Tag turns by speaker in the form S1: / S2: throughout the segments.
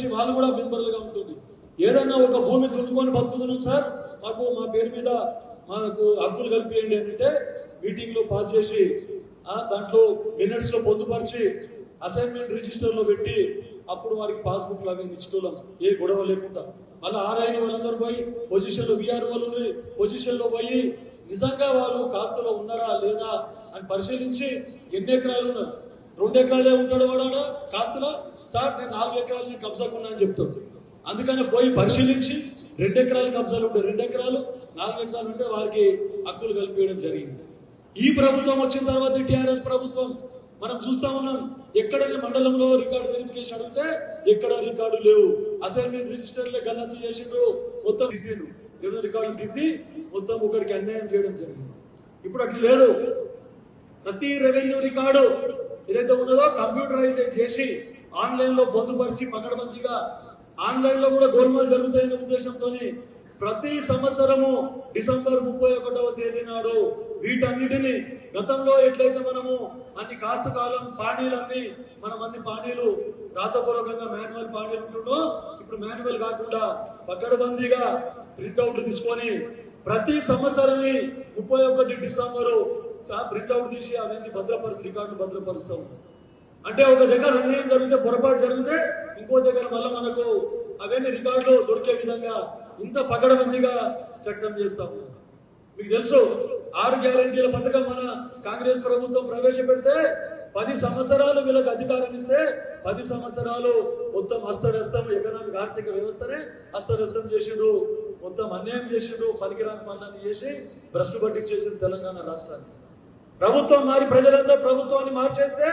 S1: చేసి వాళ్ళు కూడా మెంబర్లుగా ఉంటుంది. ఏదన్నా ఒక భూమి దున్నుకొని బతుకుతున్నాం సార్ మాకు మా పేరు మీద మాకు హక్కులు కల్పియండి అని అంటే మీటింగ్లో పాస్ చేసి దాంట్లో మినిట్స్లో పొందుపరిచి అసైన్మెంట్ రిజిస్టర్లో పెట్టి అప్పుడు వారికి పాస్బుక్ లాగా ఇచ్చేటోళ్ళం ఏ గొడవ లేకుండా. మళ్ళీ ఆర్ఐని వాళ్ళందరూ పోయి పొజిషన్లో విఆర్ వాళ్ళు పొజిషన్లో పోయి నిజంగా వాళ్ళు కాస్తులో ఉన్నారా లేదా అని పరిశీలించి ఎన్ని ఎకరాలు ఉన్నారు? రెండు ఎకరాలే ఉంటాడు వాడా కాస్తులో? సార్ నేను నాలుగు ఎకరాలు కబ్జాకున్నా అని చెప్తాడు అందుకని పోయి పరిశీలించి రెండు ఎకరాలు కబ్జాలు ఉంటే రెండు ఎకరాలు నాలుగు ఎకరాలు ఉంటే వారికి హక్కులు కల్పించడం జరిగింది. ఈ ప్రభుత్వం వచ్చిన తర్వాత టీఆర్ఎస్ ప్రభుత్వం మనం చూస్తా ఉన్నాం ఎక్కడ మండలంలో రికార్డు వెరిఫికేషన్ అడిగితే ఎక్కడ రికార్డు లేవు. అసైన్మెంట్ రిజిస్టర్లే గల్లంతు చేసిండ్రు మొత్తం దిద్దిండ్రు. ఏదో రికార్డు దిద్ది మొత్తం ఒకరికి అన్యాయం చేయడం జరిగింది. ఇప్పుడు అట్లా లేదు. ప్రతి రెవెన్యూ రికార్డు ఏదైతే ఉన్నదో కంప్యూటరైజ్ చేసి ఆన్లైన్లో పొందుపరిచి పకడబందీగా ఆన్లైన్లో కూడా గోల్మాల్ జరుగుతాయనే ఉద్దేశంతో ప్రతి సంవత్సరము డిసెంబర్ ముప్పై ఒకటవ తేదీ నాడు వీటన్నిటిని గతంలో ఎట్లయితే మనము అన్ని కాస్తు కాలం పానీలన్నీ మనం అన్ని పానీలు రాతపూర్వకంగా మాన్యువల్ పానీలు ఉంటుండో ఇప్పుడు మాన్యువల్ కాకుండా పక్కడబందీగా ప్రింట్అవుట్ తీసుకొని ప్రతి సంవత్సరమే ముప్పై ఒకటి డిసెంబరు ప్రింట్అవుట్ తీసి అవన్నీ భద్రపరిచి రికార్డులు భద్రపరుస్తూ ఉంటాం అంటే ఒక దగ్గర అన్యాయం జరిగితే పొరపాటు జరిగితే ఇంకో దగ్గర మళ్ళీ మనకు అవన్నీ రికార్డులు దొరికే విధంగా ఇంత పకడబందీగా చట్టం చేస్తాము. మీకు తెలుసు ఆరు గ్యారంటీల పథకం మన కాంగ్రెస్ ప్రభుత్వం ప్రవేశపెడితే పది సంవత్సరాలు వీళ్ళకి అధికారం ఇస్తే పది సంవత్సరాలు మొత్తం అస్తవ్యస్తం ఎకనామిక్ ఆర్థిక వ్యవస్థనే అస్తవ్యస్తం చేసిండు. మొత్తం అన్యాయం చేసిండు పనికిరాని పనులన్నీ చేసి భ్రష్టు పట్టించేసిండు తెలంగాణ రాష్ట్రాన్ని. ప్రభుత్వం మారి ప్రజలందరూ ప్రభుత్వాన్ని మార్చేస్తే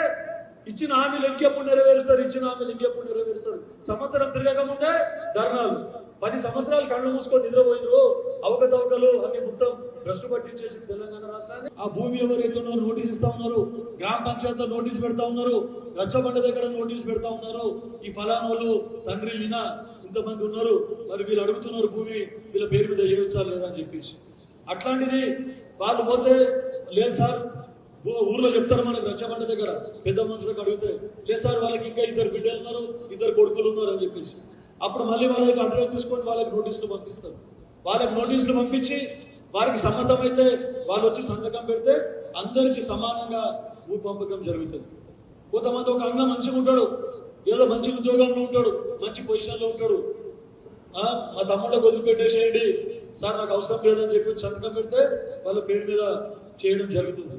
S1: ఇచ్చిన హామీలు ఇంకెప్పుడు నెరవేరుస్తారు? ఇచ్చిన హామీలు ఇంకెప్పుడు నెరవేరుస్తారు? సంవత్సరం తిరగకముందే ధర్నాలు. పది సంవత్సరాలు కళ్ళు మూసుకొని నిద్రపోయినరు అవకతవకలు అన్ని మొత్తం భ్రష్టు పట్టించేసి తెలంగాణ రాష్ట్రాన్ని. ఆ భూమి ఎవరైతే ఉన్నారో నోటీస్ ఇస్తా ఉన్నారు. గ్రామ పంచాయతీలో నోటీస్ పెడతా ఉన్నారు. రచ్చబండ దగ్గర నోటీస్ పెడతా ఉన్నారు. ఈ ఫలానోళ్ళు తండ్రి ఈయన ఇంతమంది ఉన్నారు. మరి వీళ్ళు అడుగుతున్నారు భూమి వీళ్ళ పేరు మీద చేయొచ్చా లేదా అని చెప్పేసి. అట్లాంటిది వాళ్ళు పోతే లేదు సార్ ఊర్లో చెప్తారు మనకు రచ్చబండ దగ్గర. పెద్ద మనుషులకు అడిగితే లేదు సార్ వాళ్ళకి ఇంకా ఇద్దరు బిడ్డలు ఉన్నారు ఇద్దరు కొడుకులు ఉన్నారు అని చెప్పేసి. అప్పుడు మళ్ళీ వాళ్ళ దగ్గర అడ్రస్ తీసుకొని వాళ్ళకి నోటీసులు పంపిస్తారు. వాళ్ళకి నోటీసులు పంపించి వారికి సమ్మతమైతే వాళ్ళు వచ్చి సంతకం పెడితే అందరికీ సమానంగా భూ పంపకం జరుగుతుంది. కొంతమంది ఒక అన్న మంచిగా ఉంటాడు ఏదో మంచి ఉద్యోగంలో ఉంటాడు మంచి పొజిషన్లో ఉంటాడు. మా తమ్ముళ్ళకి వదిలిపెట్టేసేయండి. సార్ నాకు అవసరం లేదని చెప్పి సంతకం పెడితే వాళ్ళ పేరు మీద చేయడం జరుగుతుంది.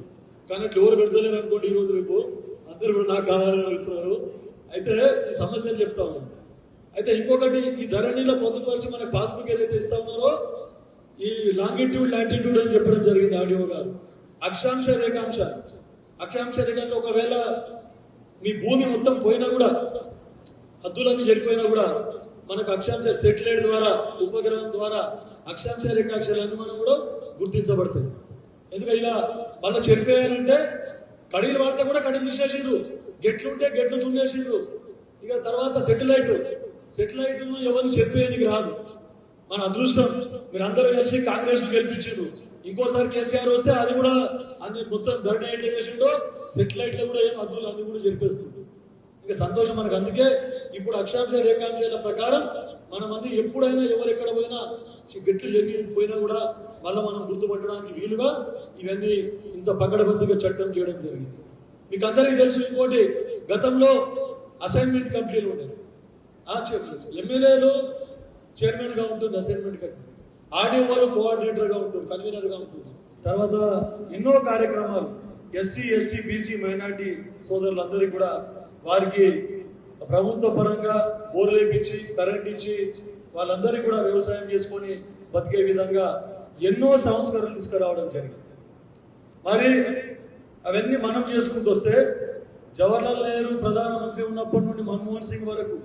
S1: కానీ ఇట్లా ఎవరు పెడతలేరు అనుకోండి ఈ రోజు రేపు. అందరూ కూడా నాకు కావాలని అడుగుతున్నారు. అయితే ఈ సమస్యలు చెప్తా ఉన్నాను. అయితే ఇంకొకటి ఈ ధరణిలో పొందుపరిచి మన పాస్బుక్ ఏదైతే ఇస్తా ఉన్నారో ఈ లాంగిట్యూడ్ లాటిట్యూడ్ అని చెప్పడం జరిగింది ఆడియో గారు. అక్షాంశ రేఖాంశ. అక్షాంశ రేఖాంశ ఒకవేళ మీ భూమి మొత్తం పోయినా కూడా హద్దులన్నీ జరిపోయినా కూడా మనకు అక్షాంశ సెటిలైట్ ద్వారా ఉపగ్రహం ద్వారా అక్షాంశ రేఖాంశాలన్నీ మనం కూడా గుర్తించబడతాయి. ఎందుకంటే ఇలా మళ్ళీ చనిపోయారంటే కడీలు వాడితే కూడా కడీలు తీసేసిండ్రు. గెట్లు ఉంటే గెట్లు దున్నేసిండ్రు ఇక తర్వాత సెటిలైట్ సెటిలైట్ ఎవరిని చెరిపేయడానికి రాదు. మన అదృష్టం. మీరు అందరూ కలిసి కాంగ్రెస్ గెలిపించారు ఇంకోసారి కేసీఆర్ వస్తే అది కూడా అది మొత్తం ధరణ ఏంటి చేసిండో సెటిలైట్లో కూడా ఏం అద్దులు అన్ని కూడా జరిపేస్తుంది ఇంకా సంతోషం మనకు. అందుకే ఇప్పుడు అక్షాంశ రేఖాంశాల ప్రకారం మనం అన్ని ఎప్పుడైనా ఎవరెక్కడ పోయినా గెట్లు జరిగి పోయినా కూడా మళ్ళీ మనం గుర్తుపట్టడానికి వీలుగా ఇవన్నీ ఇంత పకడబందీగా చట్టం చేయడం జరిగింది. మీకు అందరికీ తెలుసు ఇంకోటి గతంలో అసైన్మెంట్ కమిటీలు ఉండేవి. ఆ చెప్పలేదు ఎమ్మెల్యేలు చైర్మన్గా ఉంటుంది అసైన్మెంట్ కమిటీ ఆడియో వాళ్ళు కోఆర్డినేటర్గా ఉంటుంది కన్వీనర్గా ఉంటుంది తర్వాత ఎన్నో కార్యక్రమాలు ఎస్సీ ఎస్టీ బీసీ మైనార్టీ సోదరులందరికీ కూడా వారికి ప్రభుత్వ పరంగా బోర్లు కరెంట్ ఇచ్చి వాళ్ళందరికీ కూడా వ్యవసాయం చేసుకొని బతికే విధంగా ఎన్నో సంస్కరణలు తీసుకురావడం జరిగింది. మరి అవన్నీ మనం చేసుకుంటూ వస్తే జవహర్లాల్ నెహ్రూ ప్రధానమంత్రి ఉన్నప్పటి నుండి మన్మోహన్ సింగ్ వరకు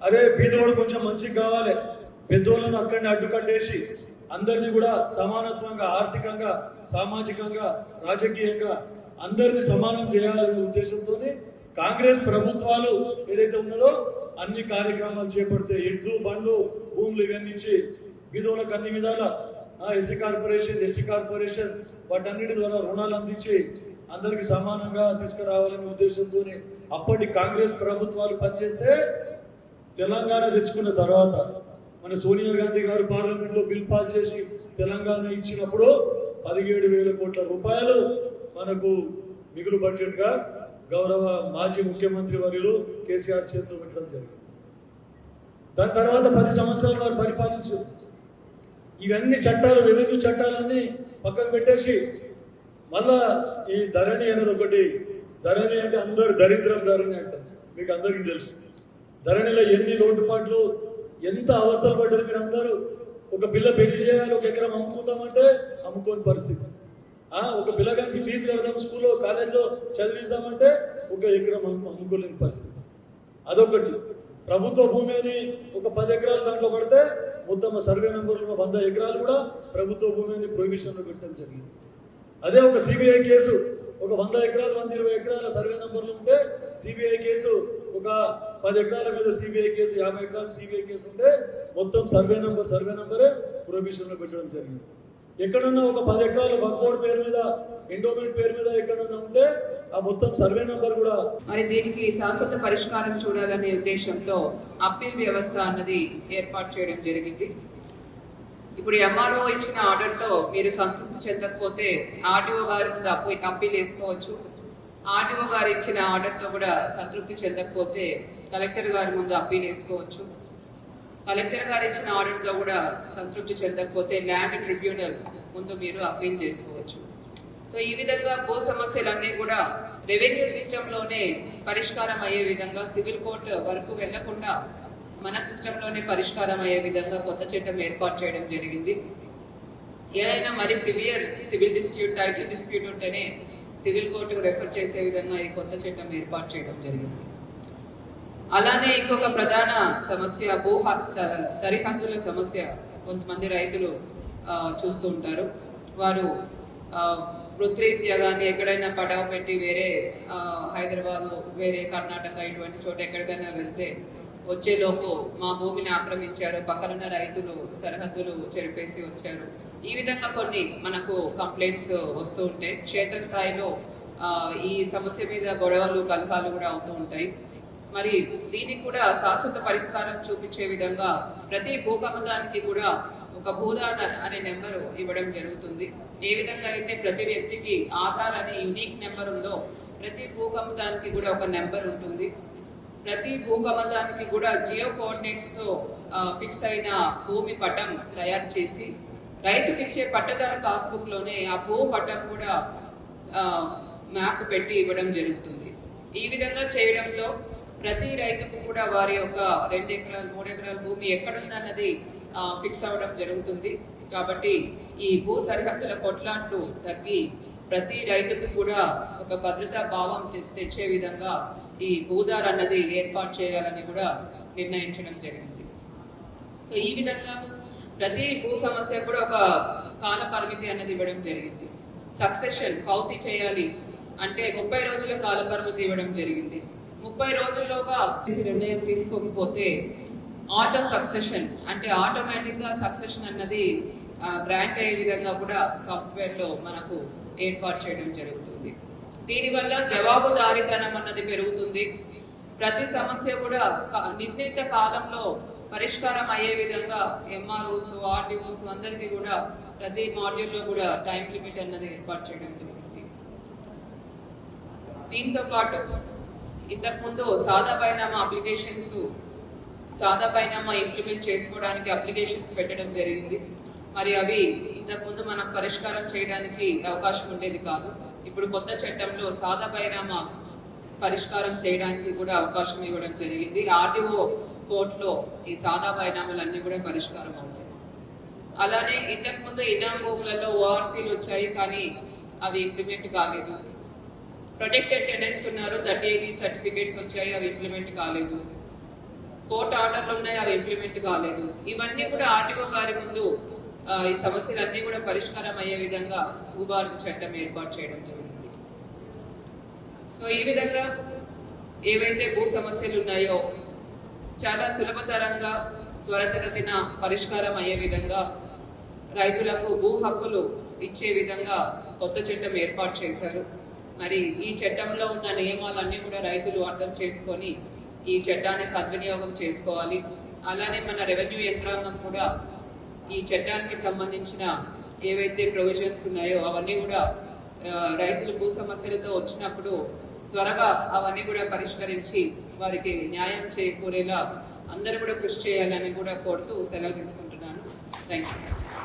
S1: అరే బీదవాడు కొంచెం మంచిగా కావాలి పెద్దోళ్ళను అక్కడిని అడ్డుకట్టేసి అందరినీ కూడా సమానత్వంగా ఆర్థికంగా సామాజికంగా రాజకీయంగా అందరిని సమానం చేయాలనే ఉద్దేశంతో కాంగ్రెస్ ప్రభుత్వాలు ఏదైతే ఉన్నదో అన్ని కార్యక్రమాలు చేపడితే ఎడ్లు బండ్లు భూములు ఇవన్నీ ఇచ్చి బీదోళ్ళకు అన్ని విధాల ఎస్సీ కార్పొరేషన్ ఎస్టీ కార్పొరేషన్ వాటన్నిటి ద్వారా రుణాలు అందించి అందరికి సమానంగా తీసుకురావాలనే ఉద్దేశంతో అప్పటి కాంగ్రెస్ ప్రభుత్వాలు పనిచేస్తే తెలంగాణ తెచ్చుకున్న తర్వాత మన సోనియా గాంధీ గారు పార్లమెంట్లో బిల్ పాస్ చేసి తెలంగాణ ఇచ్చినప్పుడు పదిహేడు వేల కోట్ల రూపాయలు మనకు మిగులు బడ్జెట్గా గౌరవ మాజీ ముఖ్యమంత్రి వర్యులు కేసీఆర్ చేతిలో పెట్టడం జరిగింది. దాని తర్వాత పది సంవత్సరాలు వారు పరిపాలించారు. ఇవన్నీ చట్టాలు రెవెన్యూ చట్టాలన్నీ పక్కకు పెట్టేసి మళ్ళా ఈ ధరణి అనేది ఒకటి. ధరణి అంటే అందరు దరిద్రం ధరణి అంటారు మీకు అందరికీ తెలుసు. ధరణిలో ఎన్ని లోటుపాట్లు ఎంత అవస్థలు పడ్డారు మీరు అందరూ? ఒక పిల్ల పెళ్ళి చేయాలి ఒక ఎకరం అమ్ముకుందామంటే అమ్ముకోని పరిస్థితి. ఒక పిల్లగానికి ఫీజు కడదాం స్కూల్లో కాలేజ్లో చదివిస్తామంటే ఒక ఎకరం అమ్ముకోలేని పరిస్థితి. అదొకటి. ప్రభుత్వ భూమి అని ఒక పది ఎకరాలు దాంట్లో పడితే మొత్తం సర్వే నెంబర్లు వంద ఎకరాలు కూడా ప్రభుత్వ భూమి అని ప్రొహిబిషన్లో పెట్టడం జరిగింది. అదే ఒక సిబిఐ కేసు ఒక వంద ఎకరాలు వంద ఇరవై ఎకరాల సర్వే నెంబర్లు ఉంటే సిబిఐ కేసు ఒక పది ఎకరాల మీద సిబిఐ కేసు యాభై ఎకరాలు సిబిఐ కేసు ఉంటే మొత్తం సర్వే నెంబర్ సర్వే నెంబరే ప్రొహిబిషన్లో పెట్టడం జరిగింది. ఎక్కడన్నా ఒక పది ఎకరాలు వక్బోర్డ్ పేరు మీద ఎండోమెంట్ పేరు మీద ఎక్కడన్నా ఉంటే ఆ మొత్తం సర్వే నంబర్ కూడా
S2: మరి దీనికి శాశ్వత పరిష్కారం చూడాలనే ఉద్దేశంతో అప్పీల్ వ్యవస్థ అన్నది ఏర్పాటు చేయడం జరిగింది. ఇప్పుడు ఎంఆర్ఓ ఇచ్చిన ఆర్డర్తో మీరు సంతృప్తి చెందకపోతే ఆర్డీఓ గారి ముందు అప్పీ అప్పీల్ వేసుకోవచ్చు. ఆర్డీఓ గారు ఇచ్చిన ఆర్డర్తో కూడా సంతృప్తి చెందకపోతే కలెక్టర్ గారి ముందు అప్పీల్ వేసుకోవచ్చు. కలెక్టర్ గారు ఇచ్చిన ఆర్డర్తో కూడా సంతృప్తి చెందకపోతే ల్యాండ్ ట్రిబ్యునల్ ముందు మీరు అప్పీల్ చేసుకోవచ్చు. సో ఈ విధంగా భూ సమస్యలన్నీ కూడా రెవెన్యూ సిస్టంలోనే పరిష్కారం అయ్యే విధంగా సివిల్ కోర్టు వరకు వెళ్ళకుండా మన సిస్టంలోనే పరిష్కారం అయ్యే విధంగా కొత్త చట్టం ఏర్పాటు చేయడం జరిగింది. ఏదైనా మరి severe civil dispute title dispute ఉంటేనే సివిల్ కోర్టుకు రెఫర్ చేసే విధంగా ఈ కొత్త చట్టం ఏర్పాటు చేయడం జరిగింది. అలానే ఇంకొక ప్రధాన సమస్య భూ స- సరిహద్దుల సమస్య కొంతమంది రైతులు చూస్తూ ఉంటారు. వారు ఆ, వృత్తిరీత్యా కానీ ఎక్కడైనా పడవ పెట్టి వేరే హైదరాబాదు వేరే కర్ణాటక ఇటువంటి చోట ఎక్కడికైనా వెళ్తే వచ్చేలోపు మా భూమిని ఆక్రమించారు పక్కనున్న రైతులు సరిహద్దులు చెరిపేసి వచ్చారు. ఈ విధంగా కొన్ని మనకు కంప్లైంట్స్ వస్తూ ఉంటాయి. క్షేత్రస్థాయిలో ఈ సమస్య మీద గొడవలు కలహాలు కూడా అవుతూ ఉంటాయి. మరి దీనికి కూడా శాశ్వత పరిష్కారం చూపించే విధంగా ప్రతి భూకంపదానికి కూడా ఒక భూదాన్ అనే నెంబరు ఇవ్వడం జరుగుతుంది. ఏ విధంగా అయితే ప్రతి వ్యక్తికి ఆధార్ అనే యునిక్ నెంబర్ ఉందో ప్రతి భూకంపదానికి కూడా ఒక నెంబర్ ఉంటుంది. ప్రతి భూకమతానికి కూడా జియో కోఆర్డినేట్స్తో ఫిక్స్ అయిన భూమి పటం తయారు చేసి రైతుకి ఇచ్చే పట్టదారు పాస్బుక్లోనే ఆ భూ పటం కూడా మ్యాప్ పెట్టి ఇవ్వడం జరుగుతుంది. ఈ విధంగా చేయడంతో ప్రతి రైతుకు కూడా వారి యొక్క రెండు ఎకరాలు మూడు ఎకరాల భూమి ఎక్కడుందన్నది ఫిక్స్ అవ్వడం జరుగుతుంది. కాబట్టి ఈ భూ సరిహద్దుల కొట్లాట్లు తగ్గి ప్రతి రైతుకు కూడా ఒక భద్రతా భావం తె- తెచ్చే విధంగా ఈ భూదార్ అన్నది ఏర్పాటు చేయాలని కూడా నిర్ణయించడం జరిగింది. సో ఈ విధంగా ప్రతి భూ సమస్య కూడా ఒక కాల పరిమితి అన్నది ఇవ్వడం జరిగింది. సక్సెషన్ పౌతి చేయాలి అంటే ముప్పై రోజుల కాల పరిమితి ఇవ్వడం జరిగింది. ముప్పై రోజుల్లోగా నిర్ణయం తీసుకోకపోతే ఆటో సక్సెషన్ అంటే ఆటోమేటిక్గా సక్సెషన్ అన్నది గ్రాంట్ అయ్యే విధంగా కూడా సాఫ్ట్వేర్లో మనకు ఏర్పాటు చేయడం జరుగుతుంది. దీనివల్ల జవాబుదారీతనం అన్నది పెరుగుతుంది. ప్రతి సమస్య కూడా నిర్ణీత కాలంలో పరిష్కారం అయ్యే విధంగా ఎంఆర్ఓస్ ఆర్టీఓస్ అందరికీ కూడా ప్రతి మాడ్యూల్లో కూడా టైం లిమిట్ అన్నది ఏర్పాటు చేయడం జరిగింది దీంతో పాటు ఇంతకుముందు సాదా పైనామా అప్లికేషన్స్ సాదా పైనామా ఇంప్లిమెంట్ చేసుకోవడానికి అప్లికేషన్స్ పెట్టడం జరిగింది. మరి అవి ఇంతకుముందు మనం పరిష్కారం చేయడానికి అవకాశం ఉండేది కాదు. ఇప్పుడు కొత్త చట్టంలో సాదా పైనామా పరిష్కారం చేయడానికి కూడా అవకాశం ఇవ్వడం జరిగింది. ఆర్టీఓ కోర్టులో ఈ సాదా బైనామాలన్నీ కూడా పరిష్కారం అవుతాయి. అలానే ఇంతకు ముందు ఇనాం భూములలో ఓఆర్సీలు వచ్చాయి కానీ అవి ఇంప్లిమెంట్ కాలేదు. ప్రొటెక్టెడ్ టెనెంట్స్ ఉన్నారు థర్టీ ఎయిటీ సర్టిఫికేట్స్ వచ్చాయి అవి ఇంప్లిమెంట్ కాలేదు. కోర్టు ఆర్డర్లు ఉన్నాయి అవి ఇంప్లిమెంట్ కాలేదు. ఇవన్నీ కూడా ఆర్టీఓ గారి ముందు ఈ ఈ సమస్యలన్నీ కూడా పరిష్కారం అయ్యే విధంగా భూభారత చట్టం ఏర్పాటు చేయడం జరిగింది. సో ఈ విధంగా ఏవైతే భూ సమస్యలు ఉన్నాయో చాలా సులభతరంగా త్వరితగతిన పరిష్కారం అయ్యే విధంగా రైతులకు భూ హక్కులు ఇచ్చే విధంగా కొత్త చట్టం ఏర్పాటు చేశారు. మరి ఈ చట్టంలో ఉన్న నియమాలన్నీ కూడా రైతులు అర్థం చేసుకొని ఈ చట్టాన్ని సద్వినియోగం చేసుకోవాలి. అలానే మన రెవెన్యూ యంత్రాంగం కూడా ఈ చట్టానికి సంబంధించిన ఏవైతే ప్రొవిజన్స్ ఉన్నాయో అవన్నీ కూడా రైతులు భూ సమస్యలతో వచ్చినప్పుడు త్వరగా అవన్నీ కూడా పరిష్కరించి వారికి న్యాయం చేకూరేలా అందరూ కూడా కృషి చేయాలని కూడా కోరుతూ సెలవు తీసుకుంటున్నాను. Thank you